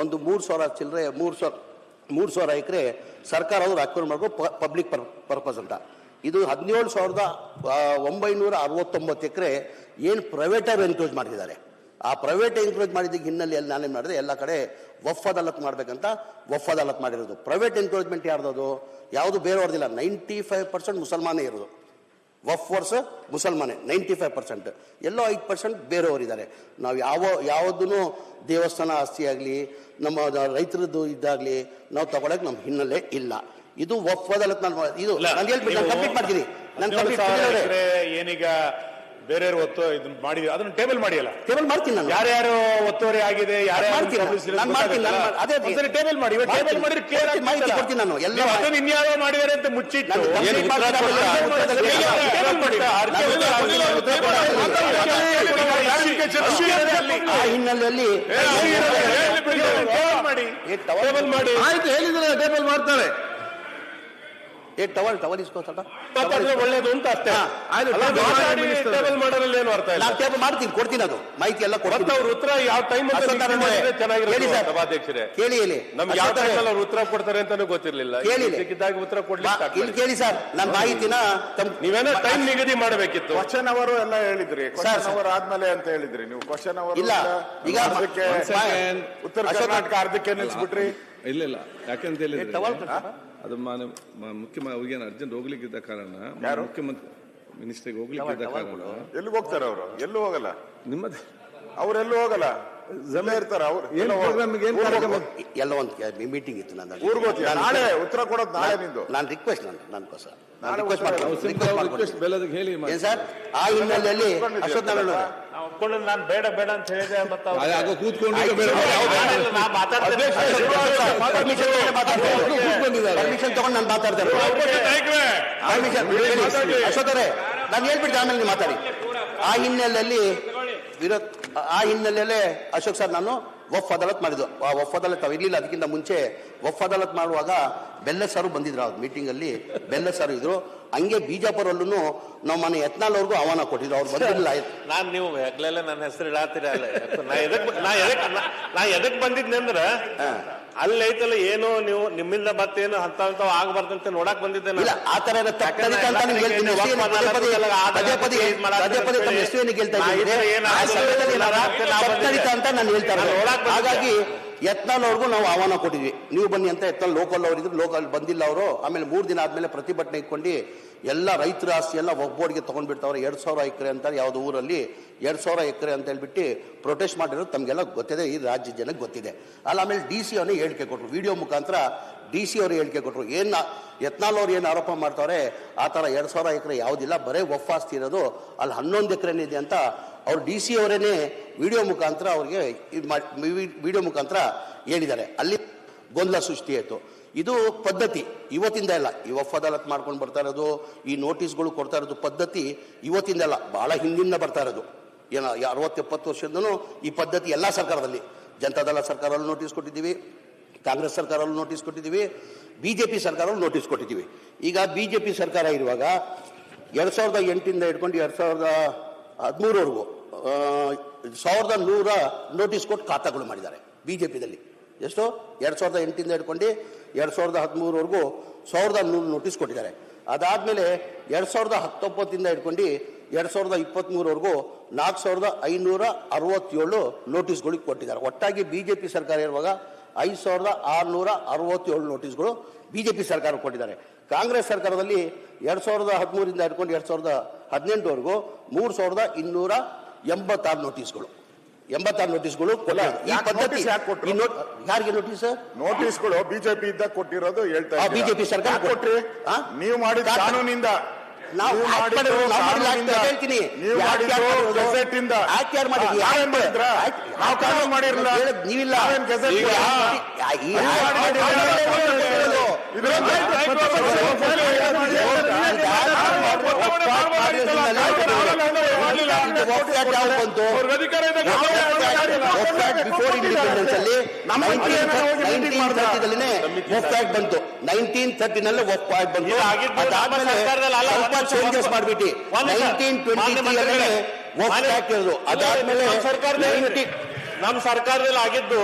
ಒಂದು ಮೂರು ಸಾವಿರ ಚಿಲ್ಲರೆ, ಮೂರು ಸಾವಿರ ಮೂರು ಸಾವಿರ ಎಕರೆ ಸರ್ಕಾರ ಅವರು ಅಕ್ವೈರ್ ಮಾಡಬೇಕು ಪಬ್ಲಿಕ್ ಪರ್ಪಸ್ ಅಂತ. ಇದು ಹದಿನೇಳು ಸಾವಿರದ ಒಂಬೈನೂರ ಅರವತ್ತೊಂಬತ್ತು ಎಕರೆ ಏನು ಪ್ರೈವೇಟರ್ ಎನ್ಕ್ರೋಚ್ ಮಾಡಿದ್ದಾರೆ. ಆ ಪ್ರೈವೇಟ್ ಎನ್ಕ್ರೋಚ್ ಮಾಡಿದ್ದಕ್ಕೆ ಹಿನ್ನೆಲೆಯಲ್ಲಿ ನಾನೇನು ಮಾಡಿದೆ, ಎಲ್ಲ ಕಡೆ ವಫ್ ಮಾಡಬೇಕಂತ ವಫ್ ಮಾಡಿರೋದು. ಪ್ರೈವೇಟ್ ಎನ್ಕ್ರೋಚ್ಮೆಂಟ್ ಯಾರ್ದದು ಯಾವುದು ಬೇರೆಯವ್ರದಿಲ್ಲ ನೈಂಟಿ ಫೈವ್ ಪರ್ಸೆಂಟ್ ಮುಸಲ್ಮಾನೇ ಇರೋದು. ವಫ್ ವರ್ಸ್ ಮುಸಲ್ಮಾನೆ ನೈಂಟಿ ಫೈವ್ ಪರ್ಸೆಂಟ್ ಎಲ್ಲೋ ಐದು ಪರ್ಸೆಂಟ್ ಬೇರೆಯವರಿದ್ದಾರೆ. ನಾವು ಯಾವ ಯಾವುದೂ ದೇವಸ್ಥಾನ ಆಸ್ತಿ ಆಗಲಿ ನಮ್ಮ ರೈತರದ್ದು ಇದ್ದಾಗಲಿ ನಾವು ತಗೊಳಕ್ ನಮ್ಮ ಹಿನ್ನೆಲೆ ಇಲ್ಲ ಇದು ಅದಾಲತ್ ನಾನು ಇದು ನಾನು ಹೇಳ್ಬಿಟ್ಟು ನಾನು ಕಂಪ್ಲೀಟ್ ಮಾಡ್ತೀನಿ ನಾನು ಕಂಪ್ಲೀಟ್ ಏನೀಗ ಬೇರೆಯವರು ಒತ್ತು ಇದನ್ನ ಮಾಡಿ ಅದನ್ನ ಟೇಬಲ್ ಮಾಡಿಯಲ್ಲ ಟೇಬಲ್ ಮಾಡ್ತೀನಿ ನಾನು ಯಾರ್ಯಾರು ಒತ್ತುವರಿ ಆಗಿದೆ ನಾನು. ಮಾಡ್ತೀನಿ, ನಾನು ಮಾಡ್- ಅದೇ. ಟೇಬಲ್ ಮಾಡಿ ಟೇಬಲ್. ಮಾಡಿದ್ರೆ ಕ್ಲಿಯರ್ ಮಾಹಿತಿ ಕೊಡ್ತೀನಿ ನಾನು. ಎಲ್ಲ ಅದನ್ನ ಇನ್ಯಾರೋ ಮಾಡಿದ್ದಾರೆ ಅಂತ ಮುಚ್ಚಿಟ್ಟು ಏನು ಮಾಡಿ. ಕೊಡ್ತೀನಿ. ಆ ಹಿನ್ನೆಲೆಯಲ್ಲಿ ಟೇಬಲ್ ಮಾಡಿ ಏ ಟವಲ್ ಟೇಬಲ್ ಮಾಡಿ ಆಯ್ತು ಹೇಳಿದ್ರೆ ಟೇಬಲ್ ಮಾಡ್ತಾರೆ ಏ ಟವಲ್ ಟವಲ್ ಮಾತಾಡಿದ್ರೆ ಒಳ್ಳೇದು ಅಂತ ಅರ್ಥ ಹಾ, ಆಯ್ತು, ಅಲ್ಲ, ಮಾತಾಡಿ ಟೇಬಲ್ ಮಾಡೋದ್ರಲ್ಲಿ ಏನು ಅರ್ಥ ಇಲ್ಲ? ನಾನು ಟೇಬಲ್ ಮಾಡ್ತೀನಿ ಕೊಡ್ತೀನಿ ಅದು. ಮಾಹಿತಿ ಎಲ್ಲ ಮತ್ತೆ ಕೊಡ್ತೀನಿ ಅವ್ರ ಉತ್ತರ ಯಾವ ಟೈಮ್ ಹೇಳಿ ಚೆನ್ನಾಗಿರುತ್ತೆ ಸರ್. ಸಭಾಧ್ಯಕ್ಷರೇ. ಕೇಳಿ ಹೇಳಿ. ನಮ್ಗೆ ಯಾವ ಟೈಮಲ್ಲಿ ಅವ್ರು ಉತ್ತರ ಕೊಡ್ತಾರೆ ಅಂತಾನೂ ಗೊತ್ತಿರ್ಲಿಲ್ಲ. ಕೇಳಿ ಉತ್ತರ ಬಾ- ಇಲ್ಲಿ ಮಾಡಿ. ಕೇಳಿ ಸರ್. ನನ್ನ ಮಾಹಿತಿನ ನೀವೇನೋ ಟೈಮ್ ನಿಗದಿ ಮಾಡಬೇಕಿತ್ತು. ಕ್ವಶನ್ ಅವರು ಎಲ್ಲ ಹೇಳಿದ್ರಿ. Question sir. ಅವರ್ ಆದ್ಮೇಲೆ ಅಂತ ಹೇಳಿದ್ರಿ ನೀವು. ಕ್ವಶನ್ ಅವರ್ ಇಲ್ಲ, ಈಗ ಅರ್ಧಕ್ಕೆ One second. ಉತ್ತರ ಅಶೋಕ್ ಕರ್ನಾಟಕ ಅರ್ಧಕ್ಕೆ ನಿಲ್ಸ್ಬಿಟ್ರಿ. ಇಲ್ಲ ಇಲ್ಲ. ಯಾಕಂತ ಹೇಳಿದ್ರೆ ಅದು ಮಾನ್ಯ ಮುಖ್ಯಮಂತ್ರಿ ಮುಖ್ಯಮ ಅವ್ರಿಗೇನು ಅರ್ಜೆಂಟ್ ಹೋಗ್ಲಿಕ್ಕಿದ್ದ ಕಾರಣ? ಮುಖ್ಯಮಂತ್ರಿ ಮಿನಿಸ್ಟ್ರಿಗೆ ಹೋಗ್ಲಿಕ್ಕಿದ್ದ ಕಾರಣ. ಎಲ್ಲಿಗೆ ಹೋಗ್ತಾರೆ ಅವರು? ಎಲ್ಲೂ ಹೋಗಲ್ಲ? ನಿಮ್ಮದು. ಅವರೆಲ್ಲೂ ಹೋಗಲ್ಲ? ಇರ್ತಾರ ಅವ್ರು. ಏನ್ ಪ್ರೋಗ್ರಾಮಿಗೆ ಏನ್ ಕಾರ್ಯಕ್ರಮ? ಎಲ್ಲ ಒಂದು ಮೀಟಿಂಗ್ ಇತ್ತು ನನ್ನ ನಾಳೆ ಉತ್ತರ ಕೊಡೋದು ನಾಳೆ ನಿಂದು. ನಾನು ರಿಕ್ವೆಸ್ಟ್ ನಾನು ನನ್ಗೋಸ್ಕರ. ನಾನು ನಾಳೆ ರಿಕ್ವೆಸ್ಟ್ ಉತ್ತರ ಮಾಡ್ತೀನಿ ಸಿಂಪಲ್ ರಿಕ್ವೆಸ್ಟ್ ರಿಕ್ವೆಸ್ಟ್ ಮಾಡ್ತೀನಿ. ಬೆಲ್ಲದಕ್ಕೆ ಹೇಳಿ ಏನ್ ಸರ್? ಆ ಹಿನ್ನೆಲೆಯಲ್ಲಿ ಅಶೋಕ್ ನಾರಾಯಣ ಅವರೇ, ಒಪ್ಕೊಂಡು ನಾನು ಬೇಡ ಬೇಡ ಅಂತ ಹೇಳಿದೆ ಮತ್ತೆ ಅವ್ರು- ಆಗ ಕೂತ್ಕೊಂಡು ಈಗ ಆಯ್ತು. ಬೇಡ ಬೇಡ. ನಾನಿಲ್ಲ, ನಾ ಮಾತಾಡ್ತೇನೆ. ಪರ್ಮಿಷನ್ ತಗೊಂಡು ಮಾತಾಡ್ತಾರೆ. ಕೂತ್ಕೊಂಡಿದ್ದಾರೆ. ಪರ್ಮಿಷನ್ ತಗೊಂಡು ನಾನು ಮಾತಾಡ್ತೇನೆ. ಪರ್ಮಿಷನ್ ಹೇಳಿ. ಅಶೋಕ್ ಅವರೇ ನಾನು ಹೇಳ್ಬಿಟ್ಟು ಆಮೇಲೆ ನೀವು ಮಾತಾಡಿ. ಆ ಹಿನ್ನೆಲೆಯಲ್ಲಿ ವಿರೋಧ ಆ ಹಿನ್ನೆಲೆಯಲ್ಲೇ ಅಶೋಕ್ ಸರ್ ನಾನು ವಫ್ ಅದಾಲತ್ ಮಾಡಿದ್ದು. ಆ ವಫ್ ಅದಾಲತ್ ಇರಲಿಲ್ಲ ಅದಕ್ಕಿಂತ ಮುಂಚೆ ವಫ್ ಅದಾಲತ್ ಮಾಡುವಾಗ ಬೆಲ್ಲ ಸರ್ ಬಂದಿದ್ರು ಅವ್ರ ಮೀಟಿಂಗ್ ಅಲ್ಲಿ ಬೆಲ್ಲ ಸರ್ ಇದ್ರು. ಹಂಗೆ ಬಿಜಾಪುರಲ್ಲೂ ನಮ್ಮ ಮನೆ ಯತ್ನಾಲ್ ಅವ್ರಿಗೂ ಆಹ್ವಾನ ಕೊಟ್ಟಿದ್ರು ಅವ್ರು ಬಂದಿರಲಿಲ್ಲ. ನಾನು ನೀವು ಹೆಗ್ಲೆಲ್ಲ ನನ್ನ ಹೆಸರು ಇಡಾತೀರ ಅಲ್ಲ. ನಾ ಎದಕ್ ನಾ ಎದಕ್ ನಾ- ನಾ ಎದಕ್ ಬಂದಿದ್ನೆ ಅಂದ್ರ ಅಲ್ಲಿ ಐತಲ್ಲ ಏನೋ ನೀವು ನಿಮ್ಮಿಂದ ಮತ್ತೇನು ಅಂತ ಆಗ್ಬಾರ್ದಂತ ನೋಡಕ್ ಬಂದಿದ್ದೆ. ಇಲ್ಲ ಆ ತರ ಹೇಳ್ತಾ. ಹಾಗಾಗಿ ಅವ್ರಿಗೂ ನಾವು ಆಹ್ವಾನ ಕೊಟ್ಟಿದ್ವಿ. ನೀವು ಬನ್ನಿ ಅಂತ ಯತ್ನಾಳ್ ಲೋಕಲ್ ಅವರಿದ್ರು ಲೋಕಲ್ ಬಂದಿಲ್ಲ ಅವರು. ಆಮೇಲೆ ಮೂರು ದಿನ ಆದಮೇಲೆ ಪ್ರತಿಭಟನೆ ಇಟ್ಕೊಂಡು ಎಲ್ಲ ರೈತರ ಆಸ್ತಿ ಎಲ್ಲ ಒಬ್ಬೊಡಿಗೆ ತಗೊಂಡ್ಬಿಡ್ತಾವ್ರೆ ಎರಡು ಸಾವಿರ ಎಕರೆ ಅಂತಾರೆ ಯಾವ್ದು ಊರಲ್ಲಿ. ಎರಡು ಸಾವಿರ ಎಕರೆ ಅಂತ ಹೇಳ್ಬಿಟ್ಟು ಪ್ರೊಟೆಸ್ಟ್ ಮಾಡಿರೋದು ತಮಗೆಲ್ಲ ಗೊತ್ತಿದೆ, ಈ ರಾಜ್ಯ ಜನಕ್ಕೆ ಗೊತ್ತಿದೆ. ಅಲ್ಲ ಆಮೇಲೆ ಡಿ ಸಿ ಅವನೇ ಹೇಳಿಕೆ ಕೊಟ್ಟರು ವಿಡಿಯೋ ಮುಖಾಂತರ ಡಿ ಸಿ ಅವರು ಹೇಳಿಕೆ ಕೊಟ್ಟರು ಏನು ಯತ್ನಾಲ್ ಅವ್ರು ಏನು ಆರೋಪ ಮಾಡ್ತಾರೆ ಆ ಥರ ಎರಡು ಸಾವಿರ ಎಕರೆ ಯಾವುದಿಲ್ಲ, ಬರೀ ಒಫ್ ಆಸ್ತಿ ಇರೋದು ಅಲ್ಲಿ ಹನ್ನೊಂದು ಎಕರೆನೇ ಇದೆ ಅಂತ ಅವ್ರು ಡಿ ಸಿ ಅವರೇನೆ ವಿಡಿಯೋ ಮುಖಾಂತರ ಅವ್ರಿಗೆ ಇದು ಮಾಡಿ ವಿಡಿಯೋ ಮುಖಾಂತರ ಹೇಳಿದ್ದಾರೆ. ಅಲ್ಲಿ ಗೊಂದಲ ಸೃಷ್ಟಿ ಆಯಿತು. ಇದು ಪದ್ಧತಿ, ಇವತ್ತಿಂದ ಇಲ್ಲ ಈ ವಫ್ ಅದಾಲತ್ ಮಾಡ್ಕೊಂಡು ಬರ್ತಾ ಇರೋದು, ಈ ನೋಟಿಸ್ಗಳು ಕೊಡ್ತಾ ಇರೋದು ಪದ್ಧತಿ ಇವತ್ತಿಂದ ಅಲ್ಲ ಭಾಳ ಹಿಂದಿಂದ ಬರ್ತಾ ಇರೋದು. ಏನೋ ಅರವತ್ತೆಪ್ಪತ್ತು ವರ್ಷದಿಂದನೂ ಈ ಪದ್ಧತಿ ಎಲ್ಲ ಸರ್ಕಾರದಲ್ಲಿ. ಜನತಾದಳ ಸರ್ಕಾರಲ್ಲೂ ನೋಟಿಸ್ ಕೊಟ್ಟಿದ್ದೀವಿ. ಕಾಂಗ್ರೆಸ್ ಸರ್ಕಾರಲ್ಲೂ ನೋಟಿಸ್ ಕೊಟ್ಟಿದ್ದೀವಿ ಬಿ ಜೆ ಪಿ ಸರ್ಕಾರಲ್ಲೂ ನೋಟಿಸ್ ಕೊಟ್ಟಿದ್ದೀವಿ. ಈಗ ಬಿ ಜೆ ಪಿ ಸರ್ಕಾರ ಇರುವಾಗ ಎರಡು ಸಾವಿರದ ಎಂಟಿಂದ ಹಿಡ್ಕೊಂಡು ಎರಡು ಸಾವಿರದ ಹದಿಮೂರವರೆಗೂ ಸಾವಿರದ ನೂರ ನೋಟಿಸ್ ಕೊಟ್ಟು ಖಾತಾಗಳು ಮಾಡಿದ್ದಾರೆ ಬಿ ಜೆ ಪಿದಲ್ಲಿ ಎಷ್ಟು? ಎರಡು ಸಾವಿರದ ಎಂಟಿಂದ ಹಿಡ್ಕೊಂಡು ಎರಡು ಸಾವಿರದ ಹದಿಮೂರವರೆಗೂ ಸಾವಿರದ ನೂರು ನೋಟಿಸ್ ಕೊಟ್ಟಿದ್ದಾರೆ. ಅದಾದಮೇಲೆ ಎರಡು ಸಾವಿರದ ಹತ್ತೊಂಬತ್ತಿಂದ ಹಿಡ್ಕೊಂಡು ಎರಡು ಸಾವಿರದ ಇಪ್ಪತ್ತ್ಮೂರವರೆಗೂ ನಾಲ್ಕು ಸಾವಿರದ ಐನೂರ ಅರವತ್ತೇಳು ನೋಟಿಸ್ಗಳಿಗೆ ಕೊಟ್ಟಿದ್ದಾರೆ. ಒಟ್ಟಾಗಿ ಬಿ ಜೆ ಪಿ ಸರ್ಕಾರ ಇರುವಾಗ ಐದು ಸಾವಿರದ ಆರುನೂರ ಅರವತ್ತೇಳು ನೋಟಿಸ್ಗಳು ಬಿ ಜೆ ಪಿ ಸರ್ಕಾರ ಕೊಟ್ಟಿದ್ದಾರೆ. ಕಾಂಗ್ರೆಸ್ ಸರ್ಕಾರದಲ್ಲಿ ಎರಡು ಸಾವಿರದ ಹದಿಮೂರಿಂದ ಹಿಡ್ಕೊಂಡು ಎರಡು ಸಾವಿರದ ಹದಿನೆಂಟುವರೆಗೂ ಮೂರು ಸಾವಿರದ ಇನ್ನೂರ ಎಂಬತ್ತಾರು ನೋಟಿಸ್ಗಳು ಎಂಬತ್ತಾರು ನೋಟಿಸ್ಗಳು. ಈ ಪದ್ಧತಿ ನೋಟ್ ಯಾರಿಗೆ ನೋಟಿಸ್ ನೋಟಿಸ್ಗಳು ಬಿಜೆಪಿ ಇದ್ದಾಗ ಕೊಟ್ಟಿರೋದು ಹೇಳ್ತಾ ಬಿಜೆಪಿ ಸರ್ಕಾರ ಕೊಟ್ಟ್ರಿ ಕೊಟ್ರಿ? ನೀವು ಮಾಡಿದ? ಕಾನೂನಿಂದ ನಾವು. ಹೇಳ್ತೀನಿ. ನೀವಿಲ್ಲ ಬಂತು? Act before ಅಲ್ಲಿ 1930 Vote Act ಬಂತು. ನೈನ್ಟೀನ್ ತರ್ಟಿನಲ್ಲಿ ಬಂತು. ಅದಾದ್ಮೇಲೆ ಸರ್ಕಾರದಲ್ಲಿ ಅಲ್ಲ, ಸ್ವಲ್ಪ ಚೇಂಜಸ್. ಮಾಡ್ಬಿಟ್ಟು. ನೈನ್ಟೀನ್ ಟ್ವೆಂಟಿ Vote ಇರೋದು ಅದಾದ್ಮೇಲೆ ಸರ್ಕಾರದಲ್ಲಿ 19 ನಮ್ಮ ಸರ್ಕಾರದಲ್ಲಿ ಆಗಿದ್ದು